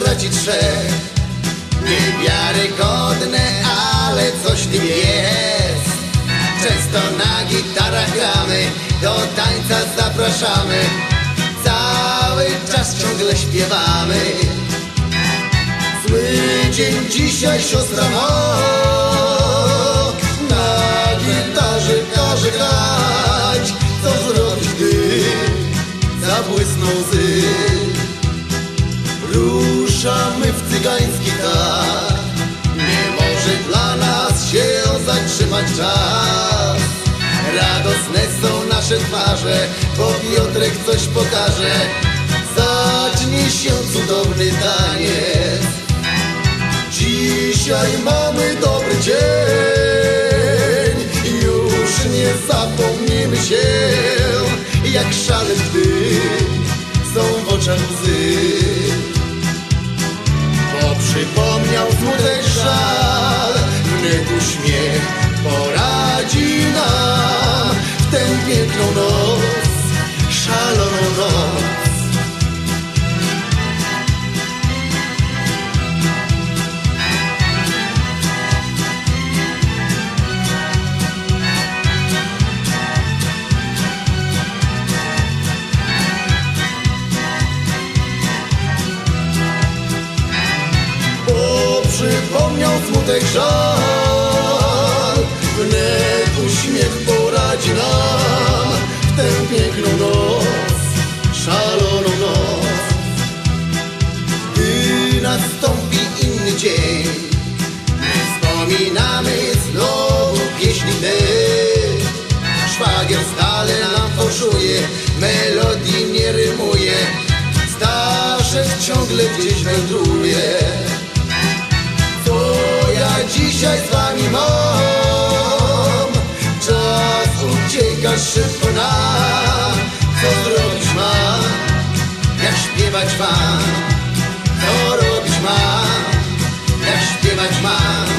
braci trzech Niewiarygodne, ale coś w tym jest. Często na gitarach gramy Do tańca zapraszamy. Cały czas ciągle śpiewamy. Zły dzień dzisiaj siostra ma tak Nie może dla nas się zatrzymać czas. Radosne są nasze twarze Bo Piotrek coś pokaże. Zacznie się cudowny taniec. Dzisiaj mamy dobry dzień. Już nie zapomnimy się Jak szale, gdy są w oczach przypomniał smutek żal. Wnet uśmiech poradzi nam. W tę piękną noc, szaloną noc przypomniał smutek żal. Wnet uśmiech poradzi nam W tę piękną noc, szaloną noc. Gdy nastąpi inny dzień Wspominamy znowu pieśni te. Szwagier stale nam fałszuje Melodii nie rymuje. Staszek ciągle gdzieś wędruje dzisiaj z wami mam. Czas ucieka szybko nam Co robić mam, jak śpiewać mam Co robić mam, jak śpiewać mam